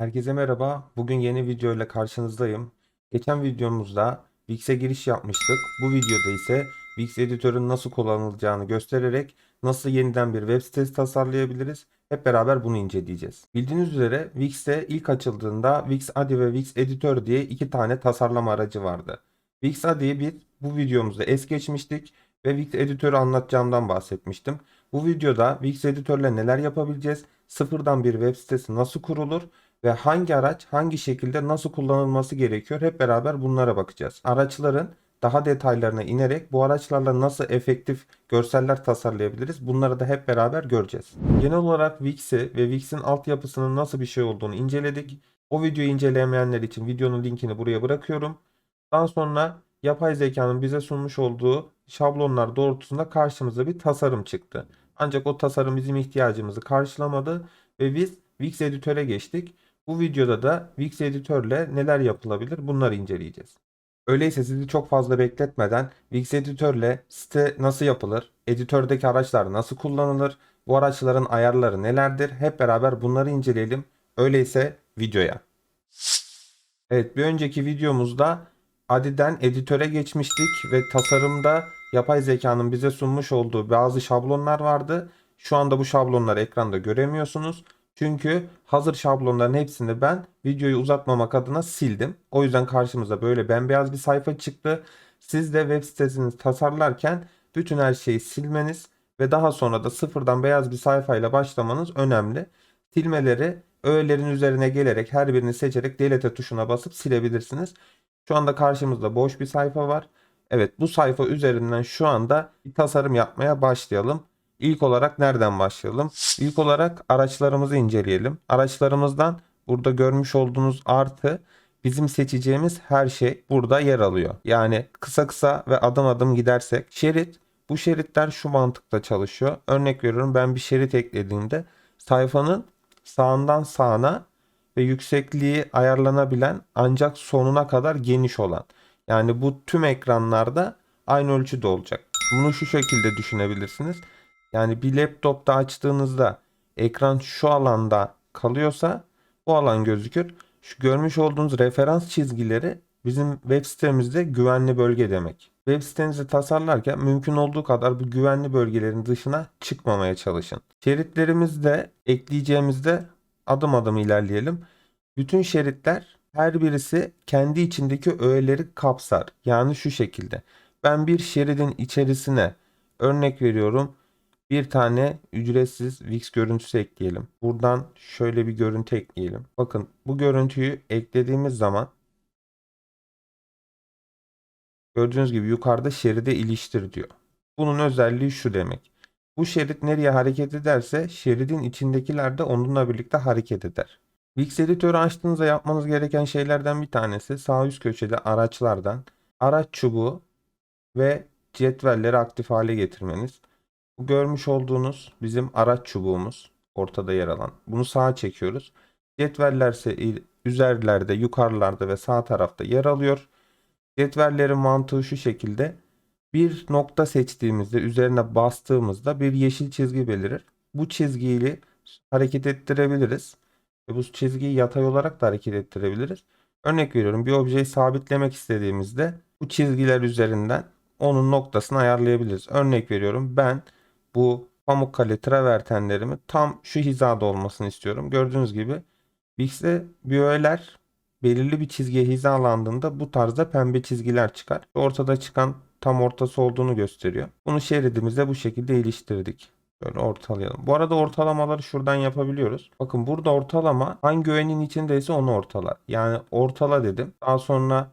Herkese merhaba. Bugün yeni video ile karşınızdayım. Geçen videomuzda Wix'e giriş yapmıştık. Bu videoda ise Wix editörün nasıl kullanılacağını göstererek nasıl yeniden bir web sitesi tasarlayabiliriz. Hep beraber bunu inceleyeceğiz. Bildiğiniz üzere Wix'te ilk açıldığında Wix ADI ve Wix Editor diye iki tane tasarlama aracı vardı. Wix ADI'yi bir bu videomuzda es geçmiştik ve Wix Editör'ü anlatacağımdan bahsetmiştim. Bu videoda Wix Editör'le neler yapabileceğiz? Sıfırdan bir web sitesi nasıl kurulur? Ve hangi araç hangi şekilde nasıl kullanılması gerekiyor hep beraber bunlara bakacağız. Araçların daha detaylarına inerek bu araçlarla nasıl efektif görseller tasarlayabiliriz bunları da hep beraber göreceğiz. Genel olarak Wix'i ve Wix'in altyapısının nasıl bir şey olduğunu inceledik. O videoyu inceleyemeyenler için videonun linkini buraya bırakıyorum. Daha sonra yapay zekanın bize sunmuş olduğu şablonlar doğrultusunda karşımıza bir tasarım çıktı. Ancak o tasarım bizim ihtiyacımızı karşılamadı ve biz Wix editöre geçtik. Bu videoda da Wix editörle neler yapılabilir bunları inceleyeceğiz. Öyleyse sizi çok fazla bekletmeden Wix editörle site nasıl yapılır, editördeki araçlar nasıl kullanılır, bu araçların ayarları nelerdir hep beraber bunları inceleyelim. Öyleyse videoya. Evet bir önceki videomuzda Adi'den editöre geçmiştik ve tasarımda yapay zekanın bize sunmuş olduğu bazı şablonlar vardı. Şu anda bu şablonları ekranda göremiyorsunuz. Çünkü hazır şablonların hepsini ben videoyu uzatmamak adına sildim. O yüzden karşımıza böyle bembeyaz bir sayfa çıktı. Siz de web sitesini tasarlarken bütün her şeyi silmeniz ve daha sonra da sıfırdan beyaz bir sayfayla başlamanız önemli. Silmeleri öğelerin üzerine gelerek her birini seçerek delete tuşuna basıp silebilirsiniz. Şu anda karşımızda boş bir sayfa var. Evet bu sayfa üzerinden şu anda bir tasarım yapmaya başlayalım. İlk olarak nereden başlayalım? İlk olarak araçlarımızı inceleyelim. Araçlarımızdan burada görmüş olduğunuz artı bizim seçeceğimiz her şey burada yer alıyor. Yani kısa kısa ve adım adım gidersek şerit bu şeritler şu mantıkta çalışıyor. Örnek veriyorum ben bir şerit eklediğimde sayfanın sağından sağına ve yüksekliği ayarlanabilen ancak sonuna kadar geniş olan. Yani bu tüm ekranlarda aynı ölçüde olacak. Bunu şu şekilde düşünebilirsiniz. Yani bir laptopta açtığınızda ekran şu alanda kalıyorsa bu alan gözükür. Şu görmüş olduğunuz referans çizgileri bizim web sitemizde güvenli bölge demek. Web sitenizi tasarlarken mümkün olduğu kadar bu güvenli bölgelerin dışına çıkmamaya çalışın. Şeritlerimizde ekleyeceğimizde adım adım ilerleyelim. Bütün şeritler her birisi kendi içindeki öğeleri kapsar. Yani şu şekilde. Ben bir şeridin içerisine örnek veriyorum bir tane ücretsiz Wix görüntüsü ekleyelim. Buradan şöyle bir görüntü ekleyelim. Bakın bu görüntüyü eklediğimiz zaman gördüğünüz gibi yukarıda şeride iliştir diyor. Bunun özelliği şu demek. Bu şerit nereye hareket ederse şeridin içindekiler de onunla birlikte hareket eder. Wix editörü açtığınızda yapmanız gereken şeylerden bir tanesi sağ üst köşede araçlardan araç çubuğu ve cetvelleri aktif hale getirmeniz. Bu görmüş olduğunuz bizim araç çubuğumuz ortada yer alan. Bunu sağa çekiyoruz. Cetveller ise üzerlerde, yukarılarda ve sağ tarafta yer alıyor. Cetvellerin mantığı şu şekilde. Bir nokta seçtiğimizde üzerine bastığımızda bir yeşil çizgi belirir. Bu çizgiyi hareket ettirebiliriz. Ve bu çizgiyi yatay olarak da hareket ettirebiliriz. Örnek veriyorum bir objeyi sabitlemek istediğimizde bu çizgiler üzerinden onun noktasını ayarlayabiliriz. Örnek veriyorum ben bu Pamukkale travertenlerimi tam şu hizada olmasını istiyorum. Gördüğünüz gibi Wix'te biyoeler belirli bir çizgiye hizalandığında bu tarzda pembe çizgiler çıkar. Ortada çıkan tam ortası olduğunu gösteriyor. Bunu şeridimizde bu şekilde iliştirdik. Böyle ortalayalım. Bu arada ortalamaları şuradan yapabiliyoruz. Bakın burada ortalama hangi öğenin içindeyse onu ortalar. Yani ortala dedim. Daha sonra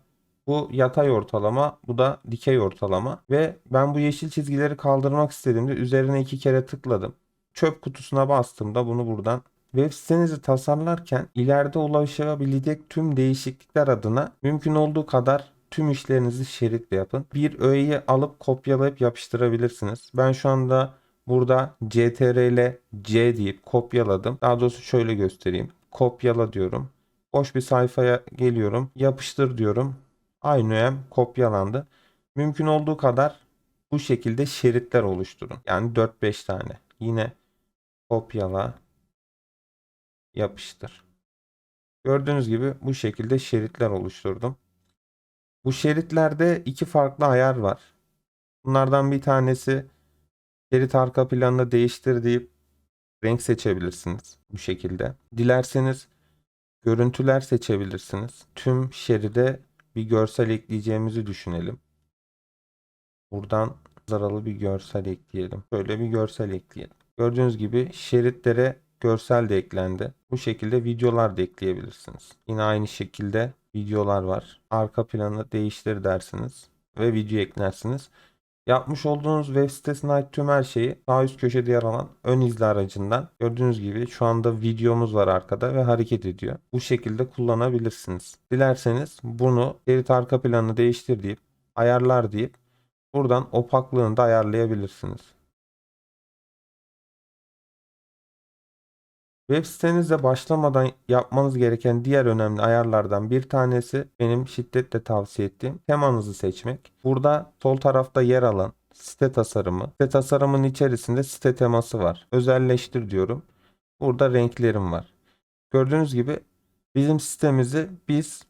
bu yatay ortalama, bu da dikey ortalama ve ben bu yeşil çizgileri kaldırmak istediğimde üzerine iki kere tıkladım. Çöp kutusuna bastığımda bunu buradan web sitenizi tasarlarken ileride ulaşabilecek tüm değişiklikler adına mümkün olduğu kadar tüm işlerinizi şeritle yapın. Bir öğeyi alıp kopyalayıp yapıştırabilirsiniz. Ben şu anda burada CTRL C deyip kopyaladım. Daha doğrusu şöyle göstereyim. Kopyala diyorum. Boş bir sayfaya geliyorum. Yapıştır diyorum aynı öğem kopyalandı. Mümkün olduğu kadar bu şekilde şeritler oluşturun. Yani 4-5 tane. Yine kopyala yapıştır. Gördüğünüz gibi bu şekilde şeritler oluşturdum. Bu şeritlerde iki farklı ayar var. Bunlardan bir tanesi şerit arka planını değiştir deyip renk seçebilirsiniz bu şekilde. Dilerseniz görüntüler seçebilirsiniz. Tüm şeride bir görsel ekleyeceğimizi düşünelim. Buradan zaralı bir görsel ekleyelim. Böyle bir görsel ekleyelim. Gördüğünüz gibi şeritlere görsel de eklendi. Bu şekilde videolar da ekleyebilirsiniz. Yine aynı şekilde videolar var. Arka planı değiştir dersiniz ve video eklersiniz. Yapmış olduğunuz web sitesine ait tüm her şeyi sağ üst köşede yer alan ön izle aracından gördüğünüz gibi şu anda videomuz var arkada ve hareket ediyor. Bu şekilde kullanabilirsiniz. Dilerseniz bunu şerit arka planını değiştir deyip ayarlar deyip buradan opaklığını da ayarlayabilirsiniz. Web sitenizde başlamadan yapmanız gereken diğer önemli ayarlardan bir tanesi benim şiddetle tavsiye ettiğim temanızı seçmek. Burada sol tarafta yer alan site tasarımı, site tasarımın içerisinde site teması var. Özelleştir diyorum. Burada renklerim var. Gördüğünüz gibi bizim sitemizi biz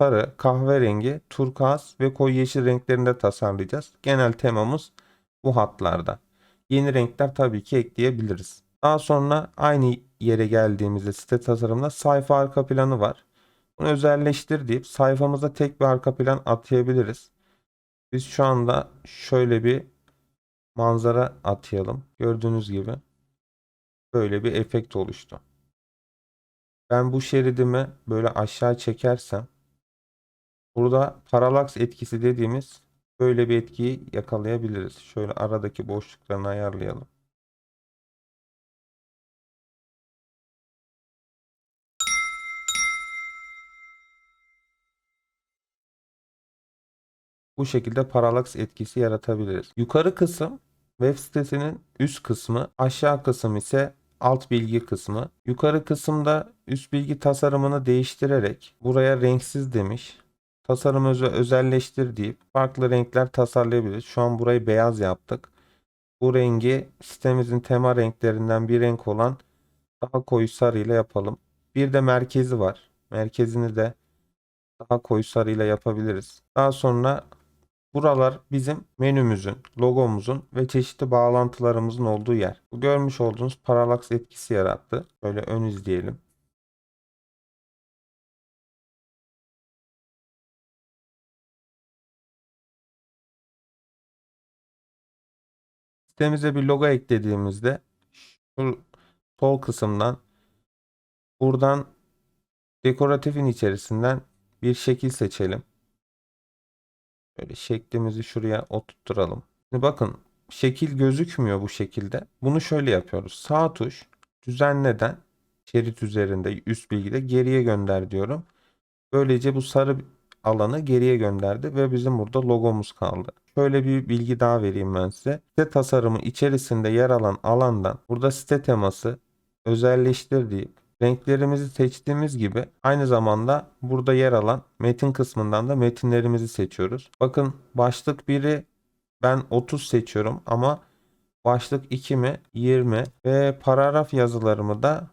sarı, kahverengi, turkuaz ve koyu yeşil renklerinde tasarlayacağız. Genel temamız bu hatlarda. Yeni renkler tabii ki ekleyebiliriz. Daha sonra aynı yere geldiğimizde site tasarımında sayfa arka planı var. Bunu özelleştir deyip sayfamıza tek bir arka plan atayabiliriz. Biz şu anda şöyle bir manzara atayalım. Gördüğünüz gibi böyle bir efekt oluştu. Ben bu şeridimi böyle aşağı çekersem burada paralaks etkisi dediğimiz böyle bir etkiyi yakalayabiliriz. Şöyle aradaki boşluklarını ayarlayalım. Bu şekilde paralaks etkisi yaratabiliriz. Yukarı kısım web sitesinin üst kısmı, aşağı kısım ise alt bilgi kısmı. Yukarı kısımda üst bilgi tasarımını değiştirerek buraya renksiz demiş. Tasarımı öz- özelleştir deyip farklı renkler tasarlayabiliriz. Şu an burayı beyaz yaptık. Bu rengi sitemizin tema renklerinden bir renk olan daha koyu sarı ile yapalım. Bir de merkezi var. Merkezini de daha koyu sarı ile yapabiliriz. Daha sonra Buralar bizim menümüzün, logomuzun ve çeşitli bağlantılarımızın olduğu yer. Bu görmüş olduğunuz paralaks etkisi yarattı. Böyle ön izleyelim. Sitemize bir logo eklediğimizde şu sol kısımdan buradan dekoratifin içerisinden bir şekil seçelim. Böyle şeklimizi şuraya oturtturalım. Şimdi bakın şekil gözükmüyor bu şekilde. Bunu şöyle yapıyoruz. Sağ tuş düzenleden şerit üzerinde üst bilgide geriye gönder diyorum. Böylece bu sarı alanı geriye gönderdi ve bizim burada logomuz kaldı. Şöyle bir bilgi daha vereyim ben size. Site tasarımı içerisinde yer alan alandan burada site teması özelleştir deyip Renklerimizi seçtiğimiz gibi aynı zamanda burada yer alan metin kısmından da metinlerimizi seçiyoruz. Bakın başlık 1'i ben 30 seçiyorum ama başlık 2 mi 20 ve paragraf yazılarımı da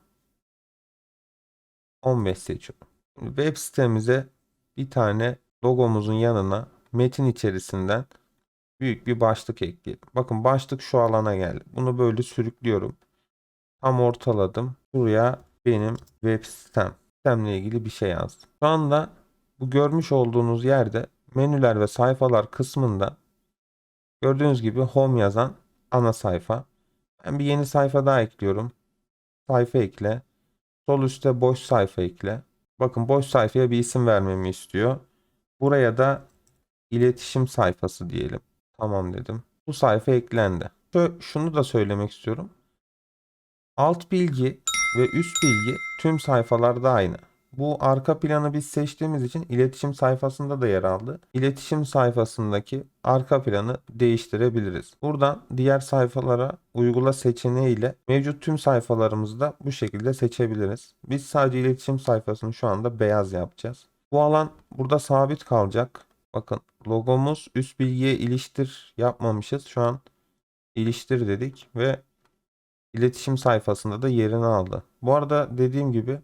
15 seçiyorum. Web sitemize bir tane logomuzun yanına metin içerisinden büyük bir başlık ekleyelim. Bakın başlık şu alana geldi. Bunu böyle sürüklüyorum. Tam ortaladım. Buraya benim web sitem. Sitemle ilgili bir şey yazdım. Şu anda bu görmüş olduğunuz yerde menüler ve sayfalar kısmında gördüğünüz gibi home yazan ana sayfa. Ben bir yeni sayfa daha ekliyorum. Sayfa ekle. Sol üstte boş sayfa ekle. Bakın boş sayfaya bir isim vermemi istiyor. Buraya da iletişim sayfası diyelim. Tamam dedim. Bu sayfa eklendi. Şunu da söylemek istiyorum. Alt bilgi ve üst bilgi tüm sayfalarda aynı. Bu arka planı biz seçtiğimiz için iletişim sayfasında da yer aldı. İletişim sayfasındaki arka planı değiştirebiliriz. Buradan diğer sayfalara uygula seçeneğiyle mevcut tüm sayfalarımızı da bu şekilde seçebiliriz. Biz sadece iletişim sayfasını şu anda beyaz yapacağız. Bu alan burada sabit kalacak. Bakın logomuz üst bilgiye iliştir yapmamışız. Şu an iliştir dedik ve iletişim sayfasında da yerini aldı. Bu arada dediğim gibi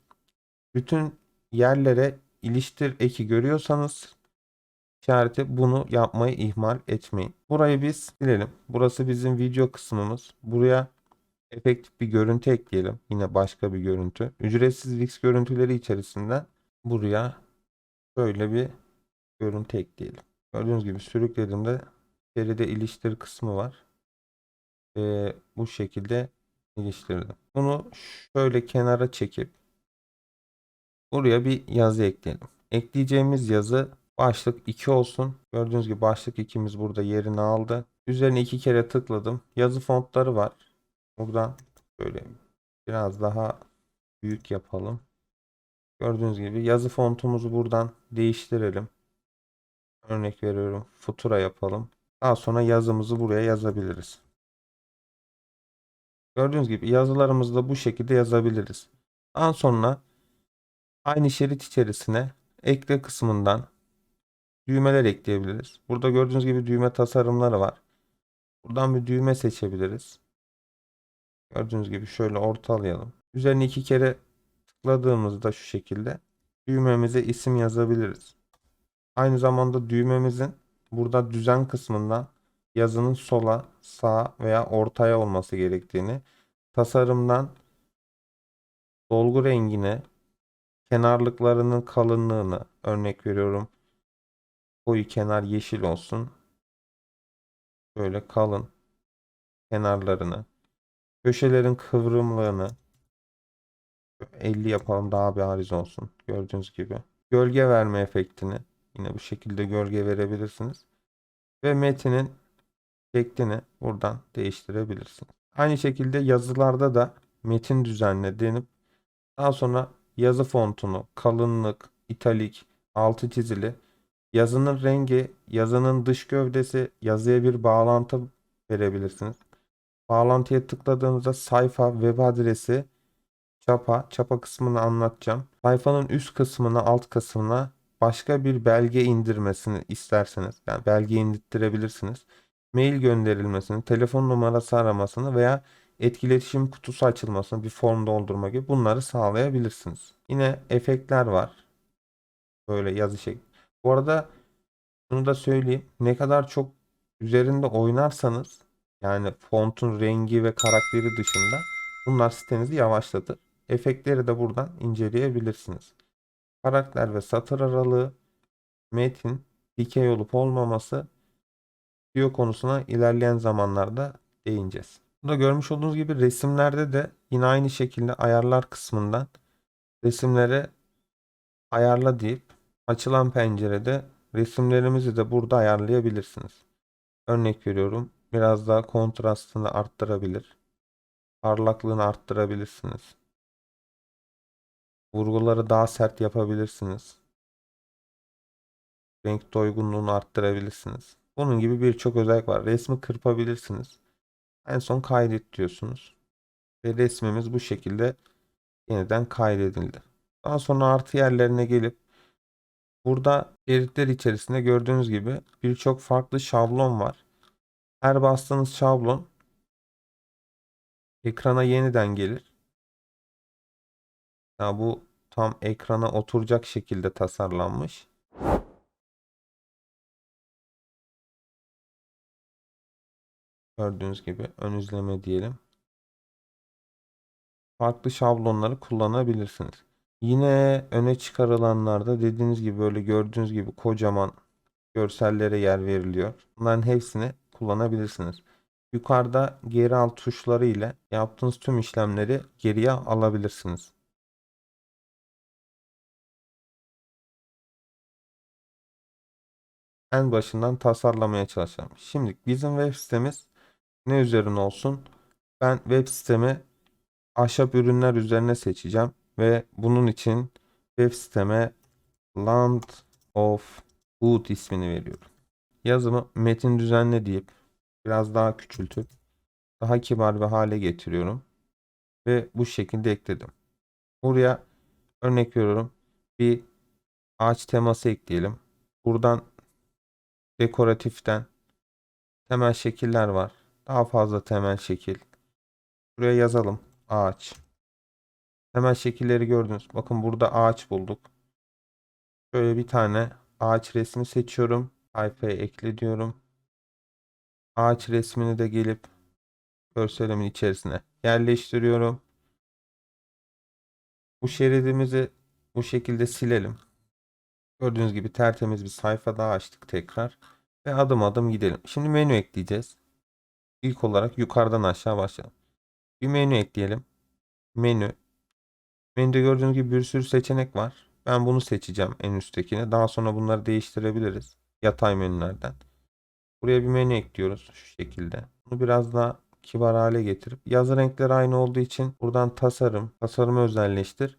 bütün yerlere iliştir eki görüyorsanız işareti bunu yapmayı ihmal etmeyin. Burayı biz silelim. Burası bizim video kısmımız. Buraya efektif bir görüntü ekleyelim. Yine başka bir görüntü. Ücretsiz Wix görüntüleri içerisinden buraya böyle bir görüntü ekleyelim. Gördüğünüz gibi sürüklediğimde içeride iliştir kısmı var. Ve bu şekilde iliştirdim. Bunu şöyle kenara çekip buraya bir yazı ekleyelim. Ekleyeceğimiz yazı başlık 2 olsun. Gördüğünüz gibi başlık 2'miz burada yerini aldı. Üzerine iki kere tıkladım. Yazı fontları var. Buradan böyle biraz daha büyük yapalım. Gördüğünüz gibi yazı fontumuzu buradan değiştirelim. Örnek veriyorum. Futura yapalım. Daha sonra yazımızı buraya yazabiliriz. Gördüğünüz gibi yazılarımızı da bu şekilde yazabiliriz. Daha sonra aynı şerit içerisine ekle kısmından düğmeler ekleyebiliriz. Burada gördüğünüz gibi düğme tasarımları var. Buradan bir düğme seçebiliriz. Gördüğünüz gibi şöyle ortalayalım. Üzerine iki kere tıkladığımızda şu şekilde düğmemize isim yazabiliriz. Aynı zamanda düğmemizin burada düzen kısmından yazının sola, sağa veya ortaya olması gerektiğini, tasarımdan dolgu rengine, kenarlıklarının kalınlığını örnek veriyorum. Koyu kenar yeşil olsun. Böyle kalın kenarlarını, köşelerin kıvrımlığını 50 yapalım daha bariz olsun. Gördüğünüz gibi. Gölge verme efektini yine bu şekilde gölge verebilirsiniz. Ve metinin şeklini buradan değiştirebilirsiniz. Aynı şekilde yazılarda da metin düzenle denip daha sonra yazı fontunu, kalınlık, italik, altı çizili, yazının rengi, yazının dış gövdesi, yazıya bir bağlantı verebilirsiniz. Bağlantıya tıkladığınızda sayfa, web adresi, çapa, çapa kısmını anlatacağım. Sayfanın üst kısmına, alt kısmına başka bir belge indirmesini isterseniz, yani belge indirttirebilirsiniz. Mail gönderilmesini, telefon numarası aramasını veya etkileşim kutusu açılmasını, bir form doldurma gibi bunları sağlayabilirsiniz. Yine efektler var. Böyle yazı şekli. Bu arada şunu da söyleyeyim. Ne kadar çok üzerinde oynarsanız yani fontun rengi ve karakteri dışında bunlar sitenizi yavaşlatır. Efektleri de buradan inceleyebilirsiniz. Karakter ve satır aralığı, metin, dikey olup olmaması SEO konusuna ilerleyen zamanlarda değineceğiz. Burada görmüş olduğunuz gibi resimlerde de yine aynı şekilde ayarlar kısmından resimleri ayarla deyip açılan pencerede resimlerimizi de burada ayarlayabilirsiniz. Örnek veriyorum. Biraz daha kontrastını arttırabilir. Parlaklığını arttırabilirsiniz. Vurguları daha sert yapabilirsiniz. Renk doygunluğunu arttırabilirsiniz. Bunun gibi birçok özellik var. Resmi kırpabilirsiniz. En son kaydet diyorsunuz. Ve resmimiz bu şekilde yeniden kaydedildi. Daha sonra artı yerlerine gelip burada şeritler içerisinde gördüğünüz gibi birçok farklı şablon var. Her bastığınız şablon ekrana yeniden gelir. Ya bu tam ekrana oturacak şekilde tasarlanmış. Gördüğünüz gibi ön izleme diyelim. Farklı şablonları kullanabilirsiniz. Yine öne çıkarılanlarda dediğiniz gibi böyle gördüğünüz gibi kocaman görsellere yer veriliyor. Bunların hepsini kullanabilirsiniz. Yukarıda geri al tuşları ile yaptığınız tüm işlemleri geriye alabilirsiniz. En başından tasarlamaya çalışalım. Şimdi bizim web sitemiz ne üzerine olsun? Ben web sitemi ahşap ürünler üzerine seçeceğim ve bunun için web siteme Land of Wood ismini veriyorum. Yazımı metin düzenle deyip biraz daha küçültüp daha kibar bir hale getiriyorum ve bu şekilde ekledim. Buraya örnek veriyorum bir ağaç teması ekleyelim. Buradan dekoratiften temel şekiller var. Daha fazla temel şekil. Buraya yazalım. Ağaç. Temel şekilleri gördünüz. Bakın burada ağaç bulduk. Şöyle bir tane ağaç resmi seçiyorum. Sayfaya ekle diyorum. Ağaç resmini de gelip görselimin içerisine yerleştiriyorum. Bu şeridimizi bu şekilde silelim. Gördüğünüz gibi tertemiz bir sayfa daha açtık tekrar. Ve adım adım gidelim. Şimdi menü ekleyeceğiz. İlk olarak yukarıdan aşağı başlayalım. Bir menü ekleyelim. Menü. Menüde gördüğünüz gibi bir sürü seçenek var. Ben bunu seçeceğim en üsttekini. Daha sonra bunları değiştirebiliriz. Yatay menülerden. Buraya bir menü ekliyoruz şu şekilde. Bunu biraz daha kibar hale getirip yazı renkleri aynı olduğu için buradan tasarım, tasarımı özelleştir.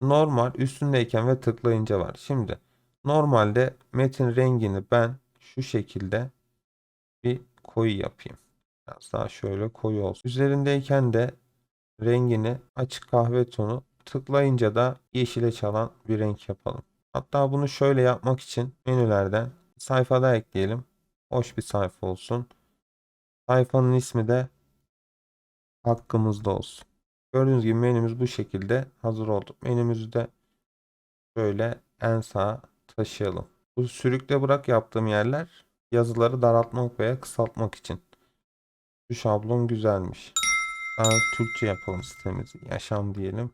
Normal üstündeyken ve tıklayınca var. Şimdi normalde metin rengini ben şu şekilde bir koyu yapayım. Biraz daha şöyle koyu olsun. Üzerindeyken de rengini açık kahve tonu tıklayınca da yeşile çalan bir renk yapalım. Hatta bunu şöyle yapmak için menülerden sayfada ekleyelim. Hoş bir sayfa olsun. Sayfanın ismi de hakkımızda olsun. Gördüğünüz gibi menümüz bu şekilde hazır oldu. Menümüzü de şöyle en sağa taşıyalım. Bu sürükle bırak yaptığım yerler yazıları daraltmak veya kısaltmak için. Bu şablon güzelmiş. Daha Türkçe yapalım sitemizi. Yaşam diyelim.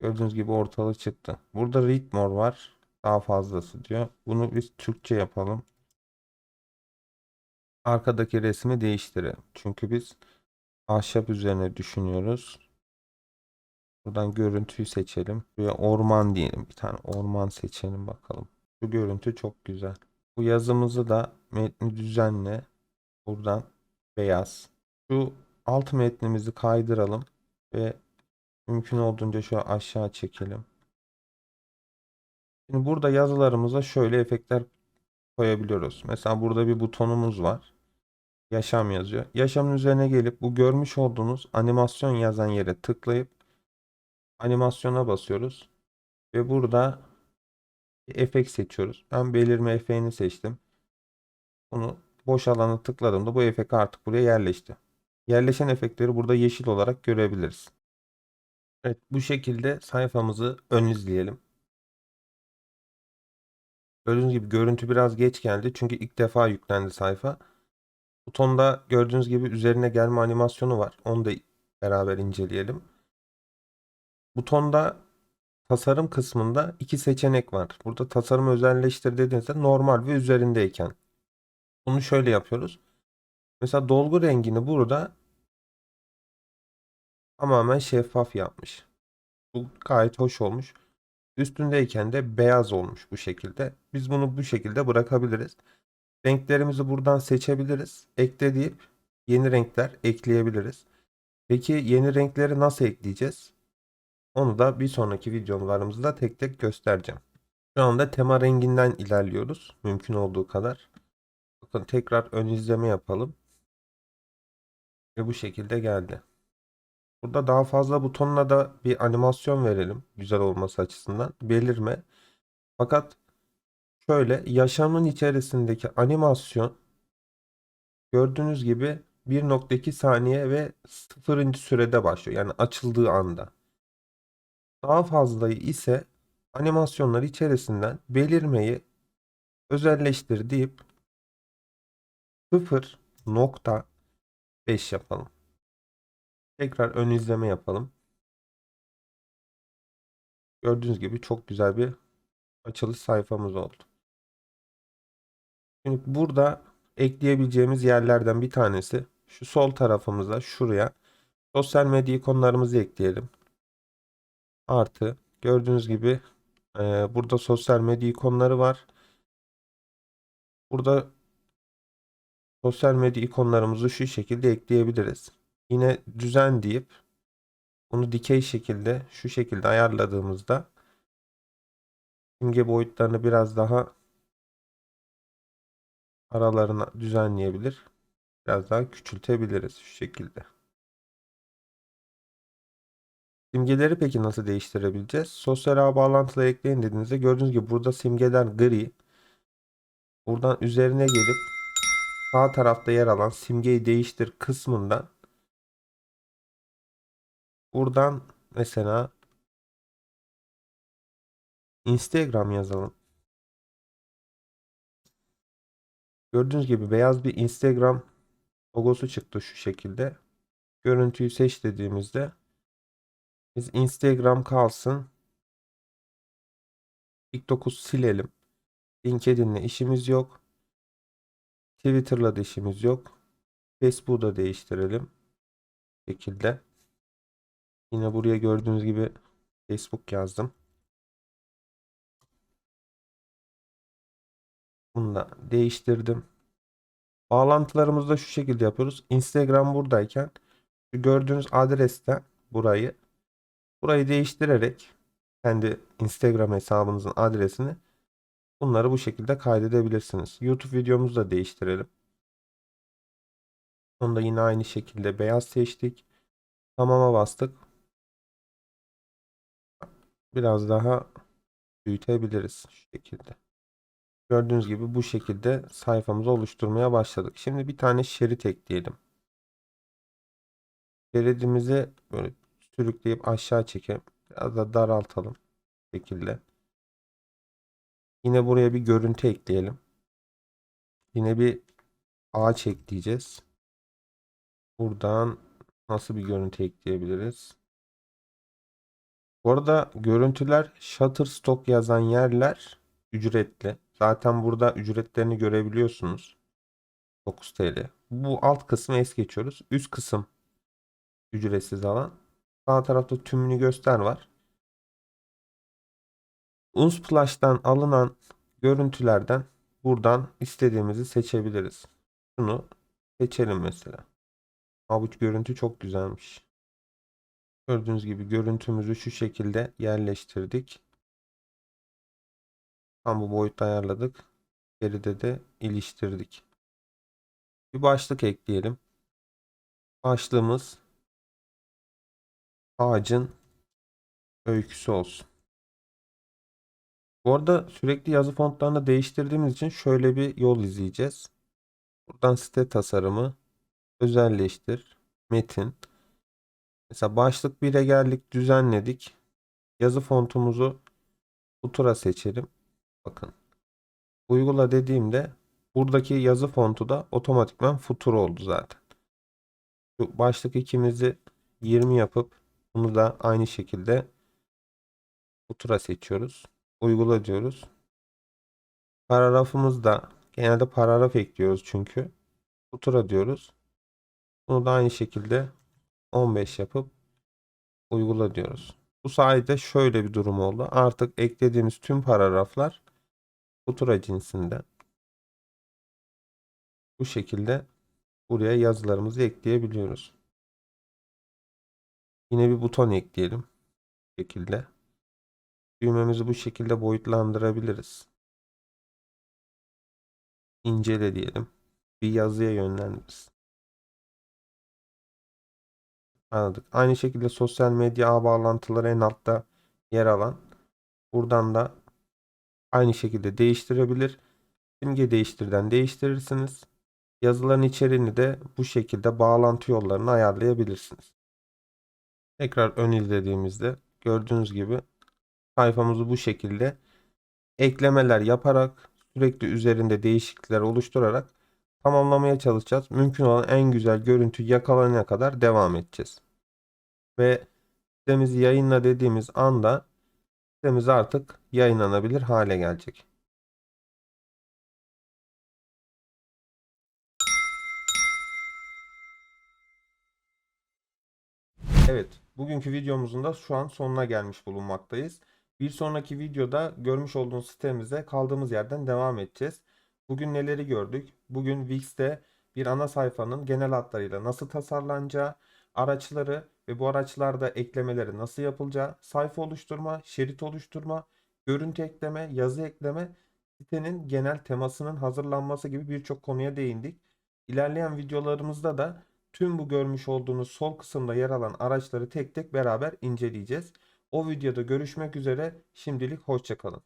Gördüğünüz gibi ortalığı çıktı. Burada read more var. Daha fazlası diyor. Bunu biz Türkçe yapalım. Arkadaki resmi değiştirelim. Çünkü biz ahşap üzerine düşünüyoruz. Buradan görüntüyü seçelim. Buraya orman diyelim. Bir tane orman seçelim bakalım. Bu görüntü çok güzel. Bu yazımızı da metni düzenle. Buradan beyaz. Şu alt metnimizi kaydıralım ve mümkün olduğunca şu aşağı çekelim. Şimdi burada yazılarımıza şöyle efektler koyabiliyoruz. Mesela burada bir butonumuz var. Yaşam yazıyor. Yaşamın üzerine gelip bu görmüş olduğunuz animasyon yazan yere tıklayıp animasyona basıyoruz. Ve burada bir efekt seçiyoruz. Ben belirme efektini seçtim. Bunu boş alana tıkladığımda bu efekt artık buraya yerleşti. Yerleşen efektleri burada yeşil olarak görebiliriz. Evet bu şekilde sayfamızı ön izleyelim. Gördüğünüz gibi görüntü biraz geç geldi. Çünkü ilk defa yüklendi sayfa. Butonda gördüğünüz gibi üzerine gelme animasyonu var. Onu da beraber inceleyelim. Butonda tasarım kısmında iki seçenek var. Burada tasarım özelleştir dediğinizde normal ve üzerindeyken. Bunu şöyle yapıyoruz. Mesela dolgu rengini burada tamamen şeffaf yapmış. Bu gayet hoş olmuş. Üstündeyken de beyaz olmuş bu şekilde. Biz bunu bu şekilde bırakabiliriz. Renklerimizi buradan seçebiliriz. Ekle deyip yeni renkler ekleyebiliriz. Peki yeni renkleri nasıl ekleyeceğiz? Onu da bir sonraki videolarımızda tek tek göstereceğim. Şu anda tema renginden ilerliyoruz. Mümkün olduğu kadar. Bakın tekrar ön izleme yapalım. Ve bu şekilde geldi. Burada daha fazla butonla da bir animasyon verelim. Güzel olması açısından. Belirme. Fakat şöyle yaşamın içerisindeki animasyon gördüğünüz gibi 1.2 saniye ve 0. sürede başlıyor. Yani açıldığı anda. Daha fazlayı ise animasyonlar içerisinden belirmeyi özelleştir deyip 0.5 yapalım. Tekrar ön izleme yapalım. Gördüğünüz gibi çok güzel bir açılış sayfamız oldu. Şimdi burada ekleyebileceğimiz yerlerden bir tanesi şu sol tarafımıza şuraya sosyal medya ikonlarımızı ekleyelim. Artı gördüğünüz gibi e, burada sosyal medya ikonları var. Burada sosyal medya ikonlarımızı şu şekilde ekleyebiliriz. Yine düzen deyip bunu dikey şekilde şu şekilde ayarladığımızda simge boyutlarını biraz daha aralarına düzenleyebilir. Biraz daha küçültebiliriz şu şekilde. Simgeleri peki nasıl değiştirebileceğiz? Sosyal ağ bağlantıları ekleyin dediğinizde gördüğünüz gibi burada simgeler gri. Buradan üzerine gelip sağ tarafta yer alan simgeyi değiştir kısmından buradan mesela Instagram yazalım. Gördüğünüz gibi beyaz bir Instagram logosu çıktı şu şekilde. Görüntüyü seç dediğimizde biz Instagram kalsın. TikTok'u silelim. LinkedIn'le işimiz yok. Twitter'la da işimiz yok. Facebook'u da değiştirelim. Bu şekilde. Yine buraya gördüğünüz gibi Facebook yazdım. Bunu da değiştirdim. Bağlantılarımızı da şu şekilde yapıyoruz. Instagram buradayken şu gördüğünüz adreste burayı burayı değiştirerek kendi Instagram hesabınızın adresini bunları bu şekilde kaydedebilirsiniz. YouTube videomuzu da değiştirelim. Onu da yine aynı şekilde beyaz seçtik. Tamam'a bastık. Biraz daha büyütebiliriz şu şekilde. Gördüğünüz gibi bu şekilde sayfamızı oluşturmaya başladık. Şimdi bir tane şerit ekleyelim. Şeridimizi böyle sürükleyip aşağı çekelim. Biraz da daraltalım. Şekilde. Yine buraya bir görüntü ekleyelim. Yine bir ağaç ekleyeceğiz. Buradan nasıl bir görüntü ekleyebiliriz? Bu arada görüntüler Shutterstock yazan yerler ücretli. Zaten burada ücretlerini görebiliyorsunuz. 9 TL. Bu alt kısmı es geçiyoruz. Üst kısım ücretsiz alan. Sağ tarafta tümünü göster var. Unsplash'tan alınan görüntülerden buradan istediğimizi seçebiliriz. Şunu seçelim mesela. Avuç görüntü çok güzelmiş. Gördüğünüz gibi görüntümüzü şu şekilde yerleştirdik. Tam bu boyutta ayarladık. Geride de iliştirdik. Bir başlık ekleyelim. Başlığımız ağacın öyküsü olsun. Bu arada sürekli yazı fontlarını değiştirdiğimiz için şöyle bir yol izleyeceğiz. Buradan site tasarımı, özelleştir, metin. Mesela başlık 1'e geldik, düzenledik. Yazı fontumuzu Futura seçelim. Bakın. Uygula dediğimde buradaki yazı fontu da otomatikman Futura oldu zaten. Şu başlık ikimizi 20 yapıp bunu da aynı şekilde Futura seçiyoruz. Uygula diyoruz. Paragrafımızda genelde paragraf ekliyoruz çünkü. Futura diyoruz. Bunu da aynı şekilde 15 yapıp uygula diyoruz. Bu sayede şöyle bir durum oldu. Artık eklediğimiz tüm paragraflar Futura cinsinden. Bu şekilde buraya yazılarımızı ekleyebiliyoruz. Yine bir buton ekleyelim. Bu şekilde. Düğmemizi bu şekilde boyutlandırabiliriz. İncele diyelim. Bir yazıya yönlendiririz. Anladık. Aynı şekilde sosyal medya ağ bağlantıları en altta yer alan. Buradan da aynı şekilde değiştirebilir. Simge değiştirden değiştirirsiniz. Yazıların içeriğini de bu şekilde bağlantı yollarını ayarlayabilirsiniz. Tekrar ön izlediğimizde gördüğünüz gibi sayfamızı bu şekilde eklemeler yaparak sürekli üzerinde değişiklikler oluşturarak tamamlamaya çalışacağız. Mümkün olan en güzel görüntü yakalanana kadar devam edeceğiz. Ve sitemizi yayınla dediğimiz anda sitemiz artık yayınlanabilir hale gelecek. Evet, bugünkü videomuzun da şu an sonuna gelmiş bulunmaktayız. Bir sonraki videoda görmüş olduğunuz sitemize kaldığımız yerden devam edeceğiz. Bugün neleri gördük? Bugün Wix'te bir ana sayfanın genel hatlarıyla nasıl tasarlanacağı, araçları ve bu araçlarda eklemeleri nasıl yapılacağı, sayfa oluşturma, şerit oluşturma, görüntü ekleme, yazı ekleme, sitenin genel temasının hazırlanması gibi birçok konuya değindik. İlerleyen videolarımızda da tüm bu görmüş olduğunuz sol kısımda yer alan araçları tek tek beraber inceleyeceğiz. O videoda görüşmek üzere. Şimdilik hoşçakalın.